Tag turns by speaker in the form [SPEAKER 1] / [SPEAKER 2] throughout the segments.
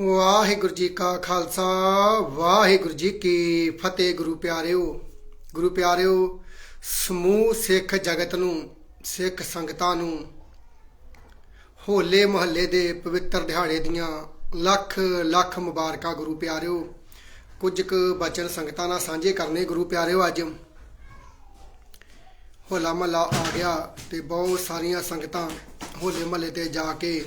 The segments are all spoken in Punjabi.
[SPEAKER 1] ਵਾਹਿਗੁਰੂ ਜੀ ਕਾ ਖਾਲਸਾ, ਵਾਹਿਗੁਰੂ ਜੀ ਕੀ ਫਤਿਹ। ਗੁਰੂ ਪਿਆਰਿਓ ਗੁਰੂ ਪਿਆਰਿਓ, ਸਮੂਹ ਸਿੱਖ ਜਗਤ ਨੂੰ, ਸਿੱਖ ਸੰਗਤਾਂ ਨੂੰ, ਹੋਲੇ ਮਹੱਲੇ ਦੇ ਪਵਿੱਤਰ ਦਿਹਾੜੇ ਦੀਆਂ ਲੱਖ ਲੱਖ ਮੁਬਾਰਕਾਂ ਗੁਰੂ ਪਿਆਰਿਓ। ਕੁਝ ਕੁ ਬਚਨ ਸੰਗਤਾਂ ਨਾਲ ਸਾਂਝੇ ਕਰਨੇ ਗੁਰੂ ਪਿਆਰਿਓ ਅੱਜ। ਹੋਲਾ ਮਹੱਲਾ ਆ ਗਿਆ ਤੇ ਬਹੁਤ ਸਾਰੀਆਂ ਸੰਗਤਾਂ ਹੋਲੇ ਮਹੱਲੇ ਤੇ ਜਾ ਕੇ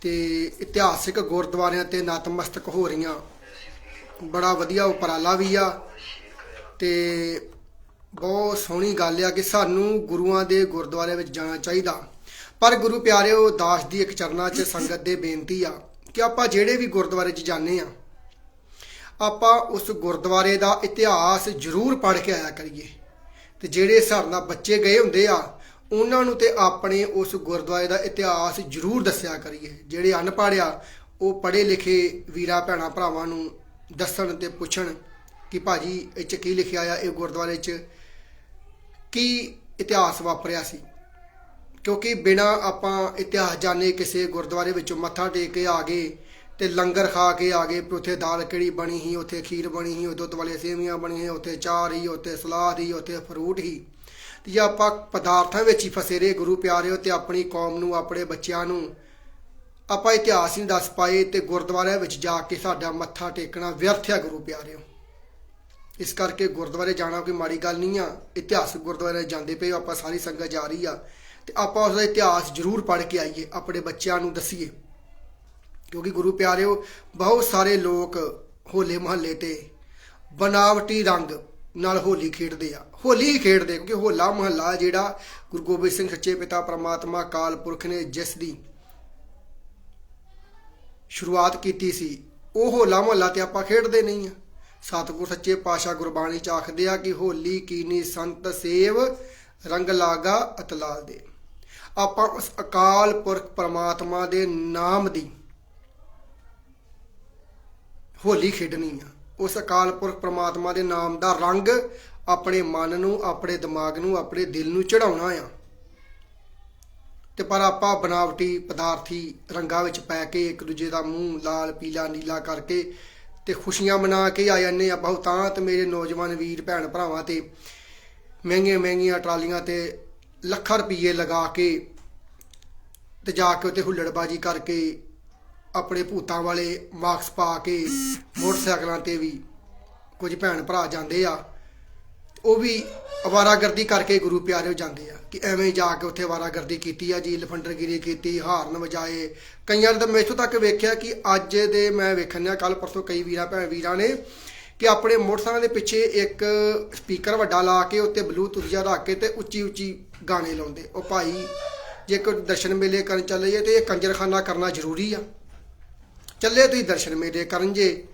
[SPEAKER 1] ਤੇ ਇਤਿਹਾਸਿਕ ਗੁਰਦੁਆਰਿਆਂ ਤੇ ਨਤਮਸਤਕ ਹੋ ਰਹੀਆਂ। ਬੜਾ ਵਧੀਆ ਉਪਰਾਲਾ ਵੀ ਆ ਤੇ ਬਹੁਤ ਸੋਹਣੀ ਗੱਲ ਆ ਕਿ ਸਾਨੂੰ ਗੁਰੂਆਂ ਦੇ ਗੁਰਦੁਆਰੇ ਵਿੱਚ ਜਾਣਾ ਚਾਹੀਦਾ। ਪਰ ਗੁਰੂ ਪਿਆਰਿਓ, ਦਾਸ ਦੀ ਇੱਕ ਚਰਨਾਂ 'ਚ ਸੰਗਤ ਦੇ ਬੇਨਤੀ ਆ ਕਿ ਆਪਾਂ ਜਿਹੜੇ ਵੀ ਗੁਰਦੁਆਰੇ 'ਚ ਜਾਂਦੇ ਆ, ਆਪਾਂ ਉਸ ਗੁਰਦੁਆਰੇ ਦਾ ਇਤਿਹਾਸ ਜ਼ਰੂਰ ਪੜ੍ਹ ਕੇ ਆਇਆ ਕਰੀਏ। ਤੇ ਜਿਹੜੇ ਹਿਸਾਬ ਨਾਲ ਬੱਚੇ ਗਏ ਹੁੰਦੇ ਆ ਉਹਨਾਂ ਨੂੰ ਤੇ ਆਪਣੇ ਉਸ ਗੁਰਦੁਆਰੇ ਦਾ ਇਤਿਹਾਸ ਜ਼ਰੂਰ ਦੱਸਿਆ ਕਰੀਏ। ਜਿਹੜੇ ਅਨਪੜ੍ਹ ਆ, ਉਹ ਪੜ੍ਹੇ ਲਿਖੇ ਵੀਰਾ, ਭੈਣਾ, ਭਰਾਵਾਂ ਨੂੰ ਦੱਸਣ ਤੇ ਪੁੱਛਣ ਕਿ ਭਾਜੀ, ਇਹ 'ਚ ਕੀ ਲਿਖਿਆ ਆ, ਇਹ ਗੁਰਦੁਆਰੇ 'ਚ ਕੀ ਇਤਿਹਾਸ ਵਾਪਰਿਆ ਸੀ। ਕਿਉਂਕਿ ਬਿਨਾ ਆਪਾਂ ਇਤਿਹਾਸ ਜਾਣੇ ਕਿਸੇ ਗੁਰਦੁਆਰੇ ਵਿੱਚੋਂ ਮੱਥਾ ਟੇਕ ਕੇ ਆ ਗਏ ਤੇ ਲੰਗਰ ਖਾ ਕੇ ਆ ਗਏ, ਵੀ ਉੱਥੇ ਦਾਲ ਕਿਹੜੀ ਬਣੀ ਸੀ, ਉੱਥੇ ਖੀਰ ਬਣੀ ਸੀ ਦੁੱਧ ਵਾਲੀਆਂ ਸੇਵੀਆਂ ਬਣੀਆਂ ਉੱਥੇ ਚਾਹ ਰਹੀ, ਉੱਥੇ ਸਲਾਦ ਹੀ ਉੱਥੇ ਫਰੂਟ ਹੀ ਤੇ ਜੇ ਆਪਾਂ ਪਦਾਰਥਾਂ ਵਿੱਚ ਹੀ ਫਸੇ ਰਹੇ ਗੁਰੂ ਪਿਆਰਿਓ ਤੇ ਆਪਣੀ ਕੌਮ ਨੂੰ, ਆਪਣੇ ਬੱਚਿਆਂ ਨੂੰ। ਆਪਾਂ ਇਤਿਹਾਸ ਨਹੀਂ ਦੱਸ ਪਾਏ ਤੇ ਗੁਰਦੁਆਰਿਆਂ ਵਿੱਚ ਜਾ ਕੇ ਸਾਡਾ ਮੱਥਾ ਟੇਕਣਾ ਵਿਅਰਥ ਹੈ ਗੁਰੂ ਪਿਆਰਿਓ। ਇਸ ਕਰਕੇ ਗੁਰਦੁਆਰੇ ਜਾਣਾ ਕੋਈ ਮਾੜੀ ਗੱਲ ਨਹੀਂ ਆ। ਇਤਿਹਾਸਕ ਗੁਰਦੁਆਰੇ ਜਾਂਦੇ ਪਏ ਆਪਾਂ ਸਾਰੀ ਸੰਗਤ ਜਾ ਰਹੀ ਆ। ਤੇ ਆਪਾਂ ਉਸ ਦਾ ਇਤਿਹਾਸ ਜ਼ਰੂਰ ਪੜ੍ਹ ਕੇ ਆਈਏ, ਆਪਣੇ ਬੱਚਿਆਂ ਨੂੰ ਦਸੀਏ। ਕਿਉਂਕਿ ਗੁਰੂ ਪਿਆਰਿਓ, ਬਹੁਤ ਸਾਰੇ ਲੋਕ ਹੋਲੇ ਮਹੱਲੇ ਤੇ ਬਨਾਵਟੀ ਰੰਗ ਨਾਲ ਹੋਲੀ ਖੇਡਦੇ ਆ। ਹੋਲੀ ਹੀ ਖੇਡਦੇ ਕਿਉਂਕਿ ਹੋਲਾ ਮਹੱਲਾ ਜਿਹੜਾ ਗੁਰੂ ਗੋਬਿੰਦ ਸਿੰਘ ਸੱਚੇ ਪਿਤਾ ਪ੍ਰਮਾਤਮਾ ਕਾਲ ਪੁਰਖ ਨੇ ਜਿਸ ਦੀ ਸ਼ੁਰੂਆਤ ਕੀਤੀ ਸੀ, ਉਹ ਹੋਲਾ ਮਹੱਲਾ ਤੇ ਆਪਾਂ ਖੇਡਦੇ ਨਹੀਂ ਆ। ਸਤਿਗੁਰ ਸੱਚੇ ਪਾਤਸ਼ਾਹ ਗੁਰਬਾਣੀ ਚ ਆਖਦੇ ਆ ਕਿ ਹੋਲੀ ਕੀਨੀ ਸੰਤ ਸੇਵ ਰੰਗ ਲਾਗਾ ਅਤਲਾਲ ਦੇ। ਆਪਾਂ ਉਸ ਅਕਾਲ ਪੁਰਖ ਪ੍ਰਮਾਤਮਾ ਦੇ ਨਾਮ ਦੀ ਹੋਲੀ ਖੇਡਣੀ ਆ। ਉਸ ਅਕਾਲ ਪੁਰਖ ਪ੍ਰਮਾਤਮਾ ਦੇ ਨਾਮ ਦਾ ਰੰਗ ਆਪਣੇ ਮਨ ਨੂੰ, ਆਪਣੇ ਦਿਮਾਗ ਨੂੰ, ਆਪਣੇ ਦਿਲ ਨੂੰ ਚੜਾਉਣਾ ਆ। ਤੇ ਪਰ ਆਪਾਂ ਬਨਾਵਟੀ ਪਦਾਰਥੀ ਰੰਗਾਂ ਵਿੱਚ ਪੈ ਕੇ ਇੱਕ ਦੂਜੇ ਦਾ ਮੂੰਹ ਲਾਲ, ਪੀਲਾ, ਨੀਲਾ ਕਰਕੇ ਤੇ ਖੁਸ਼ੀਆਂ ਮਨਾ ਕੇ ਆ ਜਾਂਦੇ ਆ। ਬਹੁਤਾਂਤ ਮੇਰੇ ਨੌਜਵਾਨ ਵੀਰ ਭੈਣ ਭਰਾਵਾਂ ਤੇ ਮਹਿੰਗੀਆਂ ਮਹਿੰਗੀਆਂ ਟਰਾਲੀਆਂ ਤੇ ਲੱਖਾਂ ਰੁਪਏ ਲਗਾ ਕੇ ਤੇ ਜਾ ਕੇ ਉੱਤੇ ਹੁੱਲੜਬਾਜੀ ਕਰਕੇ ਆਪਣੇ ਭੂਤਾਂ ਵਾਲੇ ਮਾਸਕ ਪਾ ਕੇ ਮੋਟਰਸਾਈਕਲਾਂ ਤੇ ਵੀ ਕੁਝ ਭੈਣ ਭਰਾ ਜਾਂਦੇ ਆ, ਉਹ ਵੀ ਅਵਾਰਾਗਰਦੀ ਕਰਕੇ ਗੁਰੂ ਪਿਆਰਿਓ ਜਾਂਦੇ ਆ ਕਿ ਐਵੇਂ ਜਾ ਕੇ ਉੱਥੇ ਅਵਾਰਾਗਰਦੀ ਕੀਤੀ ਆ ਜੀ ਲਫੰਡਰਗਿਰੀ ਕੀਤੀ, ਹਾਰਨ ਵਜਾਏ। ਕਈਆਂ ਨੇ ਤਾਂ ਮੈਂ ਇੱਥੋਂ ਤੱਕ ਵੇਖਿਆ ਕਿ ਅੱਜ ਦੇ ਮੈਂ ਵੇਖਣਿਆ ਕੱਲ ਪਰਸੋਂ ਕਈ ਵੀਰਾਂ, ਭੈਣ ਵੀਰਾਂ ਨੇ ਕਿ ਆਪਣੇ ਮੋਟਰਸਾਈਕਲ ਦੇ ਪਿੱਛੇ ਇੱਕ ਸਪੀਕਰ ਵੱਡਾ ਲਾ ਕੇ ਉੱਤੇ ਬਲੂਟੁੱਥ ਜਿਹਾ ਰੱਖ ਕੇ ਤੇ ਉੱਚੀ ਉੱਚੀ ਗਾਣੇ ਲਾਉਂਦੇ। ਉਹ ਭਾਈ ਜੇ ਕੋਈ ਦਰਸ਼ਨ ਮੇਲੇ ਕਰਨ ਚੱਲੇ ਜੇ ਤੇ ਇਹ ਕੰਜਰਖਾਨਾ ਕਰਨਾ ਜ਼ਰੂਰੀ ਆ। ਚੱਲੇ ਤੁਸੀਂ ਦਰਸ਼ਨ ਮੇਰੇ ਕਰਨ ਜੇ।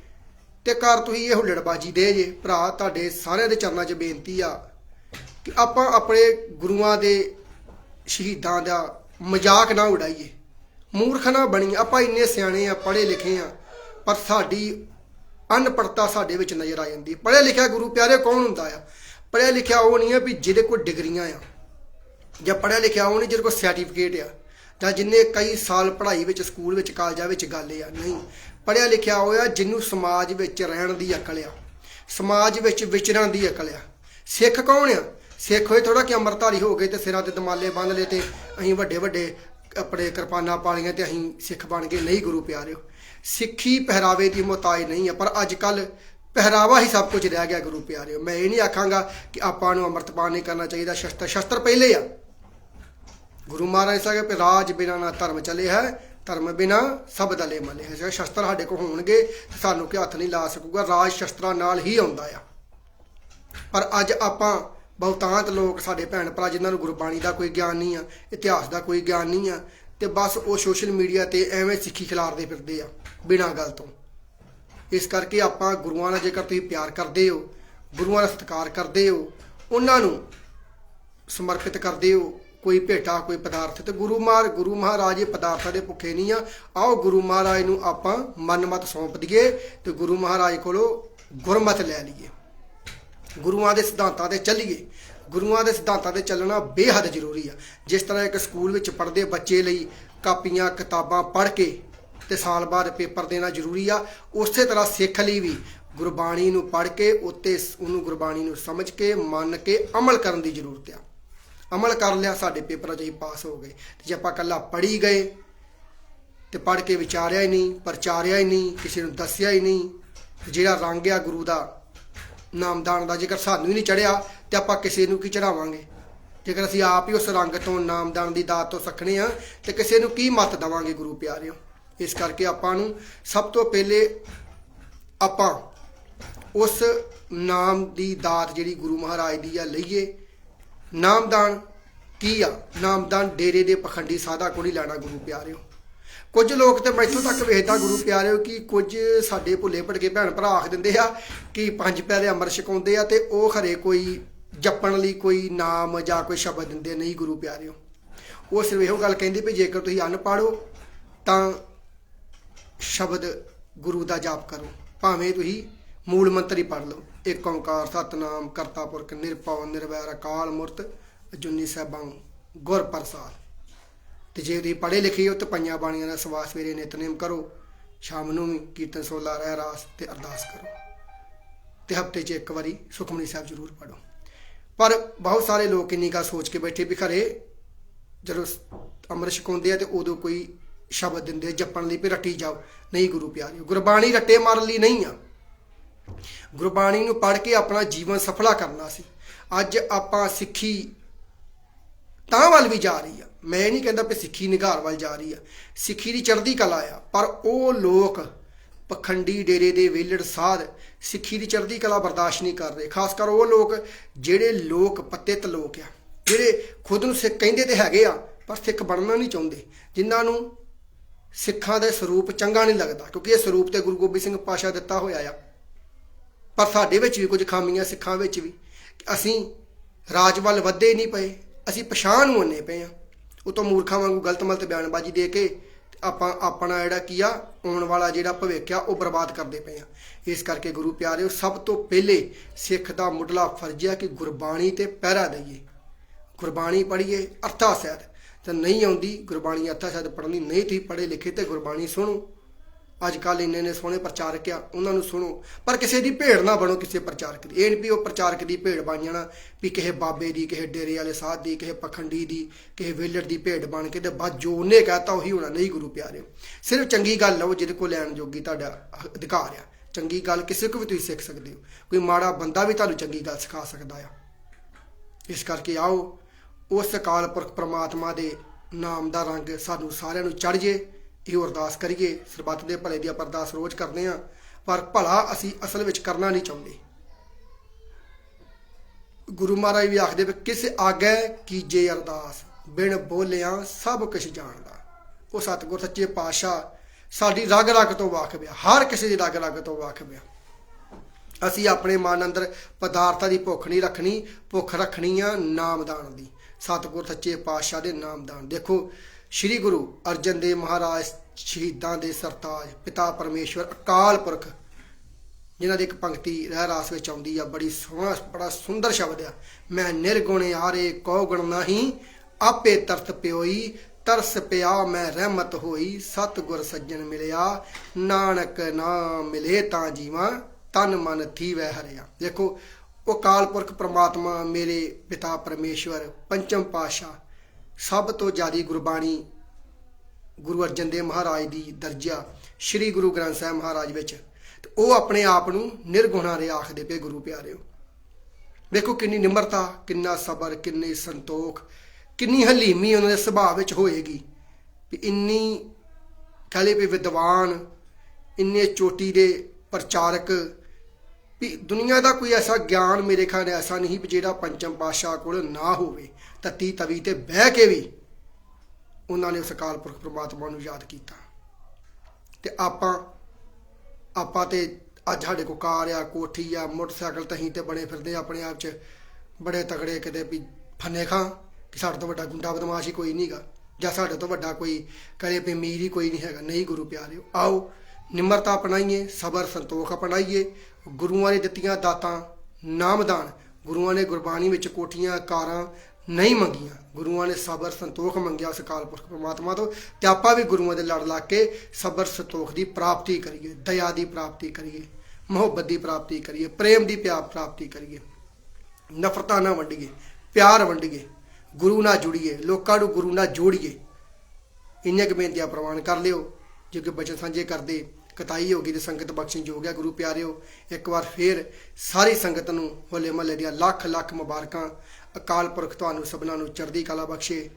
[SPEAKER 1] ਤੇ ਕਰ ਤੁਸੀਂ ਇਹ ਹੁੱਲੜਬਾਜੀ ਦੇ ਜੇ। ਭਰਾ, ਤੁਹਾਡੇ ਸਾਰਿਆਂ ਦੇ ਚਰਨਾਂ 'ਚ ਬੇਨਤੀ ਆ ਕਿ ਆਪਾਂ ਆਪਣੇ ਗੁਰੂਆਂ ਦੇ ਸ਼ਹੀਦਾਂ ਦਾ ਮਜ਼ਾਕ ਨਾ ਉਡਾਈਏ। ਮੂਰਖ ਨਾ ਬਣੀ ਆਪਾਂ ਇੰਨੇ ਸਿਆਣੇ ਆ, ਪੜ੍ਹੇ ਲਿਖੇ ਆ, ਪਰ ਸਾਡੀ ਅਨਪੜਤਾ ਸਾਡੇ ਵਿੱਚ ਨਜ਼ਰ ਆ ਜਾਂਦੀ। ਪੜ੍ਹਿਆ ਲਿਖਿਆ ਗੁਰੂ ਪਿਆਰੇ ਕੌਣ ਹੁੰਦਾ ਆ? ਪੜ੍ਹਿਆ ਲਿਖਿਆ ਉਹ ਨਹੀਂ ਆ ਵੀ ਜਿਹਦੇ ਕੋਲ ਡਿਗਰੀਆਂ ਆ। ਜਾਂ ਪੜ੍ਹਿਆ ਲਿਖਿਆ ਉਹ ਨਹੀਂ ਜਿਹਦੇ ਕੋਲ ਸਰਟੀਫਿਕੇਟ ਆ। ਜਾਂ ਜਿੰਨੇ ਕਈ ਸਾਲ ਪੜ੍ਹਾਈ ਵਿੱਚ, ਸਕੂਲ ਵਿੱਚ, ਕਾਲਜਾਂ ਵਿੱਚ ਗੱਲ ਆ, ਨਹੀਂ। ਪੜ੍ਹਿਆ ਲਿਖਿਆ ਹੋਇਆ ਜਿਹਨੂੰ ਸਮਾਜ ਵਿੱਚ ਰਹਿਣ ਦੀ ਅਕਲ ਆ। ਸਮਾਜ ਵਿੱਚ ਵਿਚਰਨ ਦੀ ਅਕਲ ਆ। ਸਿੱਖ ਕੌਣ ਆ? ਸਿੱਖ ਹੋਏ ਥੋੜਾ ਕਿ ਅੰਮ੍ਰਿਤਧਾਰੀ ਹੋ ਗਏ ਤੇ ਸਿਰਾਂ ਤੇ ਦਮਾਲੇ ਬੰਨ ਲਏ ਤੇ ਅਸੀਂ ਵੱਡੇ ਵੱਡੇ ਆਪਣੇ ਕਿਰਪਾਨਾਂ ਪਾਲੀਆਂ ਤੇ ਅਸੀਂ ਸਿੱਖ ਬਣ ਗਏ। ਨਹੀਂ ਗੁਰੂ ਪਿਆਰਿਓ, ਸਿੱਖੀ ਪਹਿਰਾਵੇ ਦੀ ਮੁਤਾਜ ਨਹੀਂ ਆ, ਪਰ ਅੱਜ ਕੱਲ ਪਹਿਰਾਵਾ ਹੀ ਸਭ ਕੁਝ ਰਹਿ ਗਿਆ ਗੁਰੂ ਪਿਆਰਿਓ। ਮੈਂ ਇਹ ਨਹੀਂ ਆਖਾਂਗਾ ਕਿ ਆਪਾਂ ਨੂੰ ਅੰਮ੍ਰਿਤਪਾਨ ਨਹੀਂ ਕਰਨਾ ਚਾਹੀਦਾ। ਸ਼ਸਤਰ ਸ਼ਸਤਰ ਪਹਿਲੇ ਆ। ਗੁਰੂ ਮਹਾਰਾਜ ਸਾਹਿਬ ਕਿ ਰਾਜ ਬਿਨਾ ਨਾ ਧਰਮ ਚਲੇ ਹੈ, ਧਰਮ ਬਿਨਾ ਸਭ ਦਲੇ ਮਲੇ ਹੈ। ਸ਼ਸਤਰ ਸਾਡੇ ਕੋਲ ਹੋਣਗੇ ਸਾਨੂੰ ਕਿ ਹੱਥ ਨਹੀਂ ਲਾ ਸਕੂਗਾ, ਰਾਜ ਸ਼ਸਤਰਾਂ ਨਾਲ ਹੀ ਆਉਂਦਾ ਆ। ਪਰ ਅੱਜ ਆਪਾਂ ਬਹੁਤਾਂਤ ਲੋਕ ਸਾਡੇ ਭੈਣ ਭਰਾ, ਜਿਨ੍ਹਾਂ ਨੂੰ ਗੁਰਬਾਣੀ ਦਾ ਕੋਈ ਗਿਆਨ ਨਹੀਂ ਆ, ਇਤਿਹਾਸ ਦਾ ਕੋਈ ਗਿਆਨ ਨਹੀਂ ਆ, ਤੇ ਬਸ ਉਹ ਸੋਸ਼ਲ ਮੀਡੀਆ ਤੇ ਐਵੇਂ ਸਿੱਖੀ ਖਿਲਾਰਦੇ ਫਿਰਦੇ ਆ, ਬਿਨਾਂ ਗੱਲ ਤੋਂ। ਇਸ ਕਰਕੇ ਆਪਾਂ ਗੁਰੂਆਂ ਨਾਲ ਜੇਕਰ ਤੁਸੀਂ ਪਿਆਰ ਕਰਦੇ ਹੋ, ਗੁਰੂਆਂ ਦਾ ਸਤਿਕਾਰ ਕਰਦੇ ਹੋ, ਉਹਨਾਂ ਨੂੰ ਸਮਰਪਿਤ ਕਰਦੇ ਹੋ ਕੋਈ ਭੇਟਾ, ਕੋਈ ਪਦਾਰਥ ਤੇ ਗੁਰੂ ਮਾਰ, ਗੁਰੂ ਮਹਾਰਾਜ ਇਹ ਪਦਾਰਥਾਂ ਦੇ ਭੁੱਖੇ ਨਹੀਂ ਆ। ਆਓ ਗੁਰੂ ਮਹਾਰਾਜ ਨੂੰ ਆਪਾਂ ਮਨਮਤ ਸੌਂਪ ਦਈਏ ਤੇ ਗੁਰੂ ਮਹਾਰਾਜ ਕੋਲੋਂ ਗੁਰਮਤ ਲੈ ਲਈਏ। ਗੁਰੂਆਂ ਦੇ ਸਿਧਾਂਤਾਂ ਤੇ ਚੱਲੀਏ। ਗੁਰੂਆਂ ਦੇ ਸਿਧਾਂਤਾਂ ਤੇ ਚੱਲਣਾ ਬੇਹੱਦ ਜ਼ਰੂਰੀ ਆ। ਜਿਸ ਤਰ੍ਹਾਂ ਇੱਕ ਸਕੂਲ ਵਿੱਚ ਪੜ੍ਹਦੇ ਬੱਚੇ ਲਈ ਕਾਪੀਆਂ, ਕਿਤਾਬਾਂ ਪੜ੍ਹ ਕੇ ਤੇ ਸਾਲ ਬਾਅਦ ਪੇਪਰ ਦੇਣਾ ਜ਼ਰੂਰੀ ਆ। ਉਸੇ ਤਰ੍ਹਾਂ ਸਿੱਖ ਲਈ ਵੀ ਗੁਰਬਾਣੀ ਨੂੰ ਪੜ੍ਹ ਕੇ ਉੱਤੇ ਉਹਨੂੰ ਗੁਰਬਾਣੀ ਨੂੰ ਸਮਝ ਕੇ, ਮੰਨ ਕੇ, ਅਮਲ ਕਰਨ ਦੀ ਜ਼ਰੂਰਤ ਆ। ਅਮਲ ਕਰ ਲਿਆ, ਸਾਡੇ ਪੇਪਰਾਂ 'ਚ ਹੀ ਪਾਸ ਹੋ ਗਏ। ਤੇ ਜੇ ਆਪਾਂ ਕੱਲਾ ਪੜ੍ਹੀ ਗਏ ਤੇ ਪੜ੍ਹ ਕੇ ਵਿਚਾਰਿਆ ਹੀ ਨਹੀਂ, ਪ੍ਰਚਾਰਿਆ ਹੀ ਨਹੀਂ, ਕਿਸੇ ਨੂੰ ਦੱਸਿਆ ਹੀ ਨਹੀਂ, ਤੇ ਜਿਹੜਾ ਰੰਗ ਆ ਗੁਰੂ ਦਾ, ਨਾਮਦਾਨ ਦਾ, ਜੇਕਰ ਸਾਨੂੰ ਹੀ ਨਹੀਂ ਚੜਿਆ ਤੇ ਆਪਾਂ ਕਿਸੇ ਨੂੰ ਕੀ ਚੜਾਵਾਂਗੇ ਜੇਕਰ ਅਸੀਂ ਆਪ ਹੀ ਉਸ ਰੰਗ ਤੋਂ, ਨਾਮਦਾਨ ਦੀ ਦਾਤ ਤੋਂ ਸਖਣੇ ਆ ਤੇ ਕਿਸੇ ਨੂੰ ਕੀ ਮਤ ਦਵਾਂਗੇ ਗੁਰੂ ਪਿਆਰਿਓ? ਇਸ ਕਰਕੇ ਆਪਾਂ ਨੂੰ ਸਭ ਤੋਂ ਪਹਿਲੇ ਆਪਾਂ ਉਸ ਨਾਮ ਦੀ ਦਾਤ ਜਿਹੜੀ ਗੁਰੂ ਮਹਾਰਾਜ ਦੀ ਆ ਲਈਏ ਨਾਮਦਾਨ ਕੀ ਆ? ਨਾਮਦਾਨ ਡੇਰੇ ਦੇ ਪਖੰਡੀ ਸਾਦਾ ਕੋਈ ਨਹੀਂ ਲੈਣਾ ਗੁਰੂ ਪਿਆਰਿਓ। ਕੁਝ ਲੋਕ ਤੇ ਇੱਥੋਂ ਤੱਕ ਵੇਖਦਾ ਗੁਰੂ ਪਿਆਰਿਓ ਕਿ ਕੁਝ ਸਾਡੇ ਭੁੱਲੇ ਭਟਕੇ ਭੈਣ ਭਰਾ ਆਖ ਦਿੰਦੇ ਆ ਕਿ ਪੰਜ ਪਿਆਰੇ ਅੰਮ੍ਰਿਤ ਛਕਾਉਂਦੇ ਆ ਤੇ ਉਹ ਖਰੇ ਕੋਈ ਜਪਣ ਲਈ ਕੋਈ ਨਾਮ ਜਾਂ ਕੋਈ ਸ਼ਬਦ ਦਿੰਦੇ ਨਹੀਂ ਗੁਰੂ ਪਿਆਰਿਓ। ਉਹ ਸਿਰਫ ਇਹੋ ਗੱਲ ਕਹਿੰਦੇ ਵੀ ਜੇਕਰ ਤੁਸੀਂ ਅਨਪੜ੍ਹ ਹੋ ਤਾਂ ਸ਼ਬਦ ਗੁਰੂ ਦਾ ਜਾਪ ਕਰੋ। ਭਾਵੇਂ ਤੁਸੀਂ ਮੂਲ ਮੰਤਰ ਹੀ ਪੜ੍ਹ ਲਓ। ਏਕ ਓੰਕਾਰ, ਸਤਨਾਮ ਕਰਤਾ ਪੁਰਖ ਨਿਰਭਉ, ਨਿਰਵੈਰ, ਅਕਾਲ ਮੂਰਤ, ਅਜੂਨੀ ਸੈਭੰ ਗੁਰ ਪ੍ਰਸਾਦ। ਤੇ ਜੇ ਤੁਸੀਂ ਪੜ੍ਹੇ ਲਿਖੇ ਹੋ ਤਾਂ ਪੰਜਾਂ ਬਾਣੀਆਂ ਦਾ ਸਵਾਸ ਸਵੇਰੇ ਨਿਤਨੇਮ ਕਰੋ, ਸ਼ਾਮ ਨੂੰ ਵੀ ਕੀਰਤਨ ਸੋਲਾ ਰਹਿ ਰਾਸ ਤੇ ਅਰਦਾਸ ਕਰੋ। ਤੇ ਹਫ਼ਤੇ 'ਚ ਇੱਕ ਵਾਰੀ ਸੁਖਮਨੀ ਸਾਹਿਬ ਜ਼ਰੂਰ ਪੜੋ ਪਰ ਬਹੁਤ ਸਾਰੇ ਲੋਕ ਇੰਨੀ ਗੱਲ ਸੋਚ ਕੇ ਬੈਠੇ ਵੀ ਘਰੇ ਜਦੋਂ ਅੰਮ੍ਰਿਤ ਛਕਾਉਂਦੇ ਆ ਤੇ ਉਦੋਂ ਕੋਈ ਸ਼ਬਦ ਦਿੰਦੇ ਜਪਣ ਲਈ ਵੀ ਰੱਟੀ ਜਾਓ। ਨਹੀਂ ਗੁਰੂ ਪਿਆਰਿਓ, ਗੁਰਬਾਣੀ ਰੱਟੇ ਮਾਰਨ ਲਈ ਨਹੀਂ ਆ। ਗੁਰਬਾਣੀ ਨੂੰ ਪੜ੍ਹ ਕੇ ਆਪਣਾ ਜੀਵਨ ਸਫਲਾ ਕਰਨਾ ਸੀ। ਅੱਜ ਆਪਾਂ ਸਿੱਖੀ ਤਾਂ ਵੱਲ ਵੀ ਜਾ ਰਹੀ ਆ। ਮੈਂ ਨਹੀਂ ਕਹਿੰਦਾ ਕਿ ਸਿੱਖੀ ਨਿਗਾਰ ਵੱਲ ਜਾ ਰਹੀ ਆ। ਸਿੱਖੀ ਦੀ ਚੜ੍ਹਦੀ ਕਲਾ ਆ, ਪਰ ਉਹ ਲੋਕ ਪਖੰਡੀ ਡੇਰੇ ਦੇ ਵੇਲੜ ਸਾਧ ਸਿੱਖੀ ਦੀ ਚੜ੍ਹਦੀ ਕਲਾ ਬਰਦਾਸ਼ਤ ਨਹੀਂ ਕਰ ਰਹੇ। ਖਾਸ ਕਰ ਉਹ ਲੋਕ ਜਿਹੜੇ ਲੋਕ ਪੱਤਿਤ ਲੋਕ ਆ, ਜਿਹੜੇ ਖੁਦ ਨੂੰ ਸਿੱਖ ਕਹਿੰਦੇ ਤੇ ਹੈਗੇ ਆ, ਪਰ ਸਿੱਖ ਬਣਨਾ ਨਹੀਂ ਚਾਹੁੰਦੇ। ਜਿਨ੍ਹਾਂ ਨੂੰ ਸਿੱਖਾਂ ਦਾ ਸਰੂਪ ਚੰਗਾ ਨਹੀਂ ਲੱਗਦਾ, ਕਿਉਂਕਿ ਇਹ ਸਰੂਪ ਤੇ ਗੁਰੂ ਗੋਬਿੰਦ ਸਿੰਘ ਪਾਸ਼ਾ ਦਿੱਤਾ ਹੋਇਆ ਆ। ਪਰ ਸਾਡੇ ਵਿੱਚ ਵੀ ਕੁਝ ਖਾਮੀਆਂ ਸਿੱਖਾਂ ਵਿੱਚ ਵੀ ਅਸੀਂ ਰਾਜ ਵੱਲ ਵੱਧੇ ਨਹੀਂ ਪਏ, ਅਸੀਂ ਪਛਾਣ ਨੂੰ ਅੰਨੇ ਪਏ ਆ ਉਹ ਤੋਂ ਮੂਰਖਾਂ ਵਾਂਗੂ ਗਲਤ ਮਲਤ ਬਿਆਨਬਾਜ਼ੀ ਦੇ ਕੇ ਤੇ ਆਪਾਂ ਆਪਣਾ ਜਿਹੜਾ ਕੀ ਆ, ਆਉਣ ਵਾਲਾ ਜਿਹੜਾ ਭਵਿੱਖ ਆ, ਉਹ ਬਰਬਾਦ ਕਰਦੇ ਪਏ ਆ ਇਸ ਕਰਕੇ ਗੁਰੂ ਪਿਆਰਿਓ, ਸਭ ਤੋਂ ਪਹਿਲੇ ਸਿੱਖ ਦਾ ਮੁੱਢਲਾ ਫਰਜ਼ ਹੈ ਕਿ ਗੁਰਬਾਣੀ ਤੇ ਪਹਿਰਾ ਦਈਏ। ਗੁਰਬਾਣੀ ਪੜ੍ਹੀਏ, ਅਰਥਾ ਸਹਿਤ। ਤੇ ਨਹੀਂ ਆਉਂਦੀ, ਗੁਰਬਾਣੀ ਅਰਥਾ ਸਹਿਤ ਪੜ੍ਹਨੀ ਨਹੀਂ, ਤੁਸੀਂ ਪੜ੍ਹੇ ਲਿਖੇ ਤੇ ਗੁਰਬਾਣੀ ਸੁਣੋ। ਅੱਜ ਕੱਲ ਇੰਨੇ ਨੇ ਸੋਹਣੇ ਪ੍ਰਚਾਰਕ ਆ, ਉਹਨਾਂ ਨੂੰ ਸੁਣੋ। ਪਰ ਕਿਸੇ ਦੀ ਭੇੜ ਨਾ ਬਣੋ, ਕਿਸੇ ਪ੍ਰਚਾਰਕ ਦੀ। ਇਹ ਨਹੀਂ ਵੀ ਉਹ ਪ੍ਰਚਾਰਕ ਦੀ ਭੇੜ ਬਣ ਜਾਣਾ ਵੀ ਕਿਸੇ ਬਾਬੇ ਦੀ, ਕਿਸੇ ਡੇਰੇ ਵਾਲੇ ਸਾਧ ਦੀ, ਕਿਸੇ ਪਖੰਡੀ ਦੀ, ਕਿਸੇ ਵੇਲੜ ਦੀ ਭੇਡ ਬਣ ਕੇ ਤੇ ਬਸ ਜੋ ਉਹਨੇ ਕਹਤਾ ਉਹੀ ਹੋਣਾ। ਨਹੀਂ ਗੁਰੂ ਪਿਆਰਿਓ ਸਿਰਫ ਚੰਗੀ ਗੱਲ ਲਓ ਜਿਹਦੇ ਕੋਲ ਲੈਣ ਜੋਗੀ ਤੁਹਾਡਾ ਅਧਿਕਾਰ ਆ। ਚੰਗੀ ਗੱਲ ਕਿਸੇ ਕੋ ਵੀ ਤੁਸੀਂ ਸਿੱਖ ਸਕਦੇ ਹੋ। ਕੋਈ ਮਾੜਾ ਬੰਦਾ ਵੀ ਤੁਹਾਨੂੰ ਚੰਗੀ ਗੱਲ ਸਿਖਾ ਸਕਦਾ ਆ। ਇਸ ਕਰਕੇ ਆਓ, ਉਸ ਅਕਾਲ ਪੁਰਖ ਪ੍ਰਮਾਤਮਾ ਦੇ ਨਾਮ ਦਾ ਰੰਗ ਸਾਨੂੰ ਸਾਰਿਆਂ ਨੂੰ ਚੜ ਜੇ। ਇਹ ਅਰਦਾਸ ਕਰੀਏ, ਸਰਬੱਤ ਦੇ ਭਲੇ ਦੀ ਆਪਾਂ ਅਰਦਾਸ ਰੋਜ਼ ਕਰਦੇ ਆ ਪਰ ਭਲਾ ਅਸੀਂ ਅਸਲ ਵਿੱਚ ਕਰਨਾ ਨਹੀਂ ਚਾਹੁੰਦੇ। ਗੁਰੂ ਮਹਾਰਾਜ ਵੀ ਆਖਦੇ ਵੀ ਕਿਸ ਆਗੇ ਕੀਜੇ ਅਰਦਾਸ, ਬਿਨ ਬੋਲਿਆ ਸਭ ਕੁਝ ਜਾਣਦਾ। ਉਹ ਸਤਿਗੁਰ ਸੱਚੇ ਪਾਤਸ਼ਾਹ ਸਾਡੀ ਰਗ ਰਗ ਤੋਂ ਵਾਕਿਫ ਆ, ਹਰ ਕਿਸੇ ਦੀ ਰਗ ਰਗ ਤੋਂ ਵਾਕਿਫ ਆ। ਅਸੀਂ ਆਪਣੇ ਮਨ ਅੰਦਰ ਪਦਾਰਥਾਂ ਦੀ ਭੁੱਖ ਨਹੀਂ ਰੱਖਣੀ, ਭੁੱਖ ਰੱਖਣੀ ਆ ਨਾਮਦਾਨ ਦੀ। ਸਤਿਗੁਰ ਸੱਚੇ ਪਾਤਸ਼ਾਹ ਦੇ ਨਾਮਦਾਨ। ਦੇਖੋ ਸ੍ਰੀ ਗੁਰੂ ਅਰਜਨ ਦੇਵ ਮਹਾਰਾਜ ਸ਼ਹੀਦਾਂ ਦੇ ਸਰਤਾਜ ਪਿਤਾ ਪਰਮੇਸ਼ਵਰ ਅਕਾਲ ਪੁਰਖ, ਜਿਨ੍ਹਾਂ ਦੀ ਇੱਕ ਪੰਕਤੀ ਰਹਿ ਰਾਸ ਵਿੱਚ ਆਉਂਦੀ ਆ, ਬੜੀ ਸੋਹਣਾ, ਬੜਾ ਸੁੰਦਰ ਸ਼ਬਦ ਆ। ਮੈਂ ਨਿਰਗੁਣ ਆਰੇ ਕੋ ਗੁਣ ਨਹੀਂ, ਆਪੇ ਤਰਤ ਪਿਓਈ, ਤਰਸ ਪਿਆ ਮੈਂ ਰਹਿਮਤ ਹੋਈ, ਸਤਿਗੁਰ ਸੱਜਣ ਮਿਲਿਆ, ਨਾਨਕ ਨਾਮ ਮਿਲੇ ਤਾਂ ਜੀਵਾਂ, ਤਨ ਮਨ ਥੀਵੈ ਹਰਿਆ। ਦੇਖੋ, ਉਹ ਅਕਾਲ ਪੁਰਖ ਪ੍ਰਮਾਤਮਾ ਮੇਰੇ ਪਿਤਾ ਪਰਮੇਸ਼ਵਰ, ਪੰਚਮ ਪਾਸ਼ਾ ਸਭ ਤੋਂ ਜ਼ਿਆਦਾ ਗੁਰਬਾਣੀ ਗੁਰੂ ਅਰਜਨ ਦੇਵ ਮਹਾਰਾਜ ਦੀ ਦਰਜਾ ਸ੍ਰੀ ਗੁਰੂ ਗ੍ਰੰਥ ਸਾਹਿਬ ਮਹਾਰਾਜ ਵਿੱਚ। ਤੇ ਉਹ ਆਪਣੇ ਆਪ ਨੂੰ ਨਿਰਗੁਣਾ ਰੇ ਆਖਦੇ ਪਏ, ਗੁਰੂ ਪਿਆਰਿਓ। ਵੇਖੋ ਕਿੰਨੀ ਨਿਮਰਤਾ, ਕਿੰਨਾ ਸਬਰ, ਕਿੰਨੇ ਸੰਤੋਖ, ਕਿੰਨੀ ਹਲੀਮੀ ਉਹਨਾਂ ਦੇ ਸੁਭਾਅ ਵਿੱਚ ਹੋਏਗੀ ਵੀ ਇੰਨੀ ਕਹਲੇ ਵੀ ਵਿਦਵਾਨ, ਇੰਨੇ ਚੋਟੀ ਦੇ ਪ੍ਰਚਾਰਕ ਵੀ ਦੁਨੀਆ ਦਾ ਕੋਈ ਐਸਾ ਗਿਆਨ ਮੇਰੇ ਖਿਆਲ ਐਸਾ ਨਹੀਂ ਵੀ ਜਿਹੜਾ ਪੰਚਮ ਪਾਤਸ਼ਾਹ ਕੋਲ ਨਾ ਹੋਵੇ। ਤਤੀ ਤਵੀ ਤੇ ਬਹਿ ਕੇ ਵੀ ਉਹਨਾਂ ਨੇ ਉਸ ਅਕਾਲ ਪੁਰਖ ਪ੍ਰਮਾਤਮਾ ਨੂੰ ਯਾਦ ਕੀਤਾ। ਤੇ ਆਪਾਂ ਆਪਾਂ ਤੇ ਅੱਜ ਸਾਡੇ ਕੋ ਕਾਰ ਆ, ਕੋਠੀ ਆ, ਮੋਟਰਸਾਈਕਲ ਤਹੀਂ ਤੇ ਬਣੇ ਫਿਰਦੇ ਆਪਣੇ ਆਪ 'ਚ, ਬੜੇ ਤਗੜੇ ਕਿਤੇ ਵੀ ਫੰਨੇ ਖਾਂ ਕਿ ਸਾਡੇ ਤੋਂ ਵੱਡਾ ਗੁੰਡਾ ਬਦਮਾਸ਼ ਹੀ ਕੋਈ ਨਹੀਂਗਾ ਜਾਂ ਸਾਡੇ ਤੋਂ ਵੱਡਾ ਕੋਈ ਕਰੇ ਵੀ ਮੀਰ ਹੀ ਕੋਈ ਨਹੀਂ ਹੈਗਾ। ਨਹੀਂ ਗੁਰੂ ਪਿਆਰਿਓ, ਆਓ ਨਿਮਰਤਾ ਅਪਣਾਈਏ, ਸਬਰ, ਸੰਤੋਖ ਅਪਣਾਈਏ। ਗੁਰੂਆਂ ਨੇ ਦਿੱਤੀਆਂ ਦਾਤਾਂ, ਨਾਮਦਾਨ। ਗੁਰੂਆਂ ਨੇ ਗੁਰਬਾਣੀ ਵਿੱਚ ਕੋਠੀਆਂ, ਕਾਰਾਂ ਨਹੀਂ ਮੰਗੀਆਂ। ਗੁਰੂਆਂ ਨੇ ਸਬਰ, ਸੰਤੋਖ ਮੰਗਿਆ ਉਸ ਅਕਾਲ ਪੁਰਖ ਪ੍ਰਮਾਤਮਾ ਤੋਂ ਤੇ ਆਪਾਂ ਵੀ ਗੁਰੂਆਂ ਦੇ ਲੜ ਲਾ ਕੇ ਸਬਰ, ਸੰਤੋਖ ਦੀ ਪ੍ਰਾਪਤੀ ਕਰੀਏ, ਦਇਆ ਦੀ ਪ੍ਰਾਪਤੀ ਕਰੀਏ, ਮੁਹੱਬਤ ਦੀ ਪ੍ਰਾਪਤੀ ਕਰੀਏ, ਪ੍ਰੇਮ ਦੀ ਪਿਆਰ ਪ੍ਰਾਪਤੀ ਕਰੀਏ। ਨਫ਼ਰਤਾਂ ਨਾ ਵੰਡੀਏ, ਪਿਆਰ ਵੰਡੀਏ, ਗੁਰੂ ਨਾਲ ਜੁੜੀਏ, ਲੋਕਾਂ ਨੂੰ ਗੁਰੂ ਨਾਲ ਜੋੜੀਏ। ਇੰਨੀਆਂ ਕੁ ਬੇਨਤੀਆਂ ਪ੍ਰਵਾਨ ਕਰ ਲਿਓ। ਜੋ ਕਿ ਬਚਨ ਸਾਂਝੇ ਕਰਦੇ ਕਤਾਈ ਹੋ ਗਈ ਤੇ ਸੰਗਤ ਬਖਸ਼ਣ ਹੋ ਗਿਆ, ਗੁਰੂ ਪਿਆਰਿਓ, ਇੱਕ ਵਾਰ ਫੇਰ ਸਾਰੀ ਸੰਗਤ ਨੂੰ ਹੋਲੇ ਮਹੱਲੇ ਦੀਆਂ ਲੱਖ ਲੱਖ ਮੁਬਾਰਕਾਂ। ਅਕਾਲ ਪੁਰਖ ਤੁਹਾਨੂੰ ਸਭਨਾਂ ਨੂੰ ਚੜ੍ਹਦੀ ਕਲਾ ਬਖਸ਼ੇ।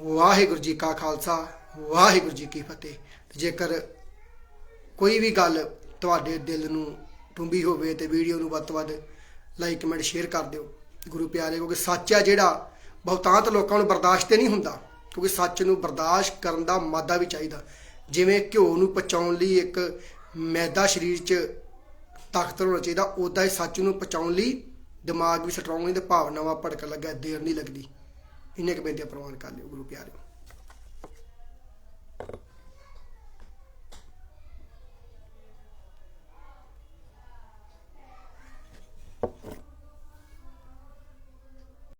[SPEAKER 1] ਵਾਹਿਗੁਰੂ ਜੀ ਕਾ ਖਾਲਸਾ, ਵਾਹਿਗੁਰੂ ਜੀ ਕੀ ਫਤਿਹ। ਜੇਕਰ ਕੋਈ ਵੀ ਗੱਲ ਤੁਹਾਡੇ ਦਿਲ ਨੂੰ ਟੁੰਬੀ ਹੋਵੇ ਤੇ ਵੀਡੀਓ ਨੂੰ ਵੱਧ ਤੋਂ ਵੱਧ ਲਾਈਕ, ਕਮੈਂਟ, ਸ਼ੇਅਰ ਕਰ ਦਿਓ। ਗੁਰੂ ਪਿਆਰੇ, ਕਿਉਂਕਿ ਸੱਚ ਆ ਜਿਹੜਾ, ਬਹੁਤਾਂਤ ਲੋਕਾਂ ਨੂੰ ਬਰਦਾਸ਼ਤ ਤੇ ਨਹੀਂ ਹੁੰਦਾ। ਕਿਉਂਕਿ ਸੱਚ ਨੂੰ ਬਰਦਾਸ਼ਤ ਕਰਨ ਦਾ ਮਾਦਾ ਵੀ ਚਾਹੀਦਾ। ਜਿਵੇਂ ਘਿਓ ਨੂੰ ਪਚਾਉਣ ਲਈ ਇੱਕ ਮੈਦਾ ਸਰੀਰ 'ਚ ਤਾਕਤ ਹੋਣਾ ਚਾਹੀਦਾ ਉਦਾਂ ਹੀ ਸੱਚ ਨੂੰ ਪਚਾਉਣ ਲਈ ਦਿਮਾਗ ਵੀ ਸਟਰੋਂਗ ਨਹੀਂ ਤੇ ਭਾਵਨਾਵਾਂ ਭੜਕਣ ਲੱਗਾ, ਦੇਰ ਨਹੀਂ ਲੱਗਦੀ। ਇੰਨੇ ਕੁ ਬੇਨਤੀਆਂ ਪ੍ਰਵਾਨ ਕਰ ਲਿਓ, ਗੁਰੂ ਪਿਆਰਿਓ।